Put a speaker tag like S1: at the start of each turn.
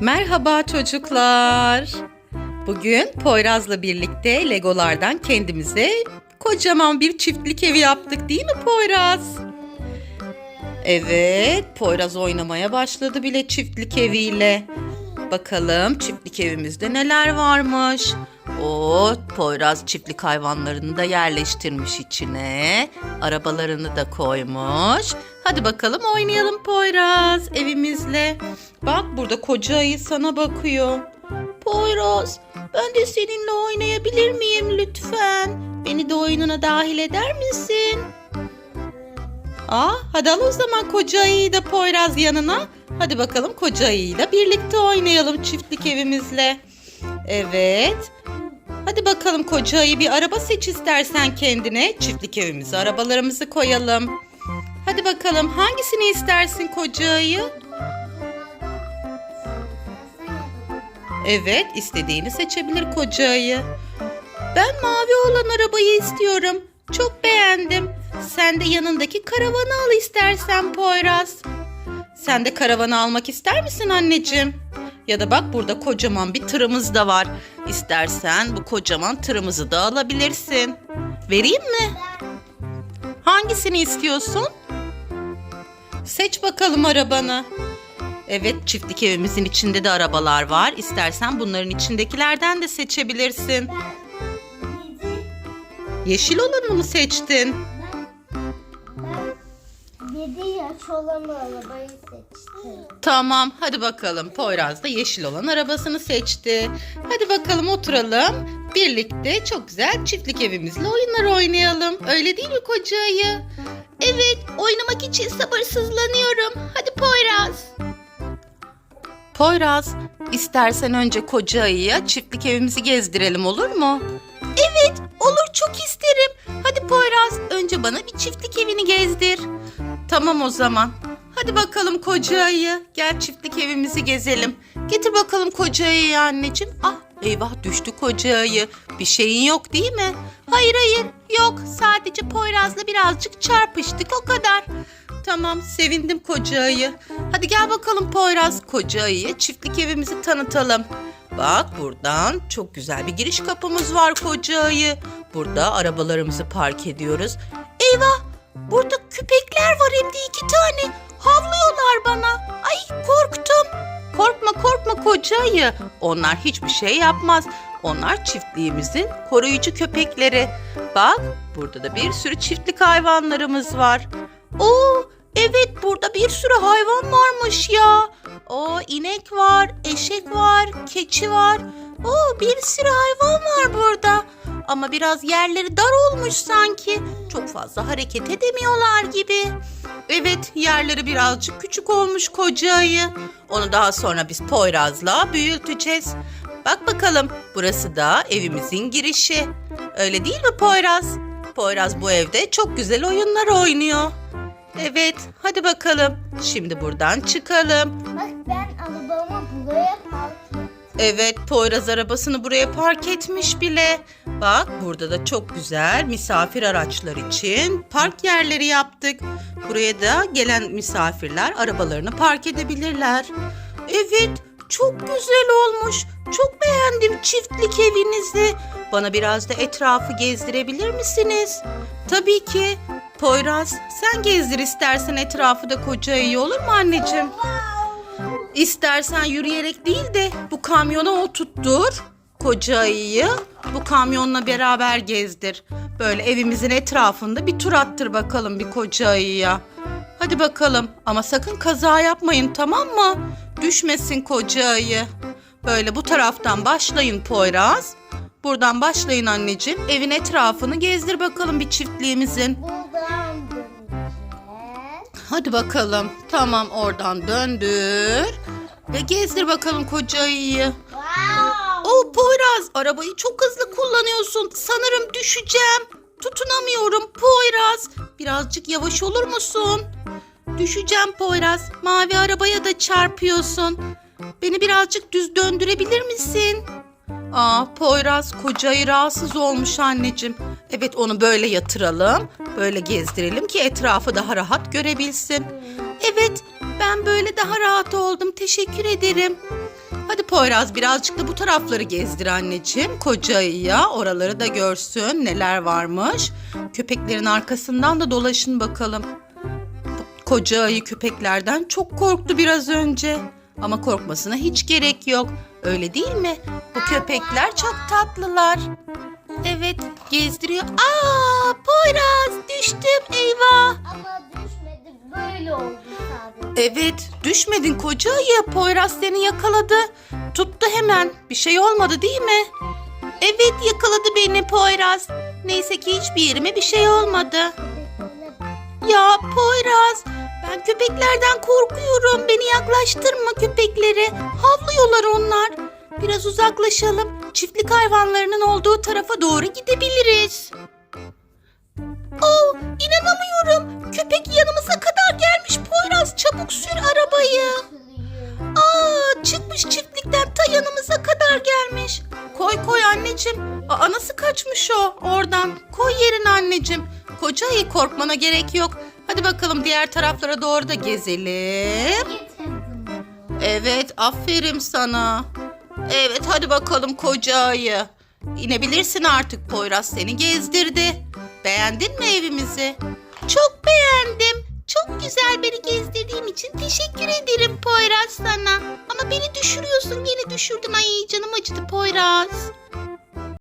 S1: Merhaba çocuklar. Bugün Poyraz'la birlikte Legolardan kendimize kocaman bir çiftlik evi yaptık değil mi Poyraz? Evet, Poyraz oynamaya başladı bile çiftlik eviyle. Bakalım çiftlik evimizde neler varmış. O Poyraz çiftlik hayvanlarını da yerleştirmiş içine. Arabalarını da koymuş. Hadi bakalım oynayalım Poyraz evimizle. Bak burada koca ayı sana bakıyor. Poyraz ben de seninle oynayabilir miyim lütfen? Beni de oyununa dahil eder misin? Aa, hadi al o zaman koca ayıyı da Poyraz yanına. Hadi bakalım koca ayıyla birlikte oynayalım çiftlik evimizle. Evet. Hadi bakalım koca ayı bir araba seç istersen kendine. Çiftlik evimize arabalarımızı koyalım. Hadi bakalım hangisini istersin koca ayı? Evet istediğini seçebilir koca ayı. Ben mavi olan arabayı istiyorum. Çok beğendim. Sen de yanındaki karavanı al istersen Poyraz. Sen de karavanı almak ister misin anneciğim? Ya da bak burada kocaman bir tırımız da var. İstersen bu kocaman tırımızı da alabilirsin. Vereyim mi? Hangisini istiyorsun? Seç bakalım arabanı. Evet çiftlik evimizin içinde de arabalar var. İstersen bunların içindekilerden de seçebilirsin. Yeşil olanı mı seçtin?
S2: Ben 7 yaş olan arabayı seçtim.
S1: Tamam hadi bakalım Poyraz da yeşil olan arabasını seçti. Hadi bakalım oturalım. Birlikte çok güzel çiftlik evimizle oyunlar oynayalım. Öyle değil mi koca ayı? Evet oynamak için sabırsızlanıyorum. Hadi Poyraz. Poyraz istersen önce koca ayıya çiftlik evimizi gezdirelim olur mu? Evet olur çok isterim. Hadi Poyraz önce bana bir çiftlik evini gezdir. Tamam o zaman. Hadi bakalım koca ayı. Gel çiftlik evimizi gezelim. Getir bakalım koca ayıyı anneciğim. Ah eyvah düştü koca ayı. Bir şeyin yok değil mi? Hayır hayır yok. Sadece Poyraz'la birazcık çarpıştık o kadar. Tamam sevindim koca ayı. Hadi gel bakalım Poyraz koca ayıya çiftlik evimizi tanıtalım. Bak buradan çok güzel bir giriş kapımız var koca ayı. Burada arabalarımızı park ediyoruz. Eyvah Burada köpekler var hem de iki tane. Havlıyorlar bana. Ay korktum. Korkma korkma koca. Onlar hiçbir şey yapmaz. Onlar çiftliğimizin koruyucu köpekleri. Bak burada da bir sürü çiftlik hayvanlarımız var. Oo evet burada bir sürü hayvan varmış ya. O inek var, eşek var, keçi var. Oo bir sürü hayvan var burada. Ama biraz yerleri dar olmuş sanki. Çok fazla hareket edemiyorlar gibi. Evet yerleri birazcık küçük olmuş koca ayı. Onu daha sonra biz Poyraz'la büyüteceğiz. Bak bakalım burası da evimizin girişi. Öyle değil mi Poyraz? Poyraz bu evde çok güzel oyunlar oynuyor. Evet hadi bakalım. Şimdi buradan çıkalım.
S2: Bak ben arabamı buraya park ettim.
S1: Evet, Poyraz arabasını buraya park etmiş bile. Bak, burada da çok güzel misafir araçlar için park yerleri yaptık. Buraya da gelen misafirler arabalarını park edebilirler. Evet, çok güzel olmuş. Çok beğendim çiftlik evinizi. Bana biraz da etrafı gezdirebilir misiniz? Tabii ki. Poyraz, sen gezdir istersen etrafı da koca iyi olur mu anneciğim? İstersen yürüyerek değil de bu kamyona oturttur koca ayıyı. Bu kamyonla beraber gezdir. Böyle evimizin etrafında bir tur attır bakalım bir koca ayıya. Hadi bakalım ama sakın kaza yapmayın tamam mı? Düşmesin koca ayı. Böyle bu taraftan başlayın Poyraz. Buradan başlayın anneciğim. Evin etrafını gezdir bakalım bir çiftliğimizin.
S2: Buradan döneceğiz.
S1: Hadi bakalım. Tamam oradan döndür. Ve gezdir bakalım koca ayıyı.
S2: Wow.
S1: Oo Poyraz arabayı çok hızlı kullanıyorsun. Sanırım düşeceğim. Tutunamıyorum Poyraz. Birazcık yavaş olur musun? Düşeceğim Poyraz. Mavi arabaya da çarpıyorsun. Beni birazcık düz döndürebilir misin? Aa Poyraz kocayı rahatsız olmuş anneciğim. Evet onu böyle yatıralım. Böyle gezdirelim ki etrafı daha rahat görebilsin. Evet ben böyle daha rahat oldum. Teşekkür ederim. Hadi Poyraz birazcık da bu tarafları gezdir anneciğim. Koca ayıya oraları da görsün neler varmış. Köpeklerin arkasından da dolaşın bakalım. Koca ayı köpeklerden çok korktu biraz önce. Ama korkmasına hiç gerek yok. Öyle değil mi? Bu köpekler çok tatlılar. Evet, gezdiriyor. Aa, Poyraz düştüm eyvah.
S2: Böyle oldu sadece.
S1: Evet, düşmedin koca ayı. Poyraz seni yakaladı. Tuttu hemen. Bir şey olmadı değil mi? Evet, yakaladı beni Poyraz. Neyse ki hiçbir yerime bir şey olmadı. Ya Poyraz, ben köpeklerden korkuyorum. Beni yaklaştırma köpekleri. Havlıyorlar onlar. Biraz uzaklaşalım. Çiftlik hayvanlarının olduğu tarafa doğru gidebiliriz. Oh, inanamıyorum. Köpek yanımıza kadar gelmiş. Poyraz çabuk sür arabayı. Aa, çıkmış çiftlikten ta yanımıza kadar gelmiş. Koy koy anneciğim. Aa, nasıl kaçmış o oradan? Koy yerine anneciğim. Koca ayı korkmana gerek yok. Hadi bakalım diğer taraflara doğru da gezelim. Evet aferin sana. Evet hadi bakalım koca ayı. İnebilirsin artık Poyraz seni gezdirdi. Beğendin mi evimizi? Çok beğendim. Çok güzel beni gezdirdiğin için teşekkür ederim Poyraz sana. Ama beni düşürüyorsun. Yine düşürdün. Ay canım acıdı Poyraz.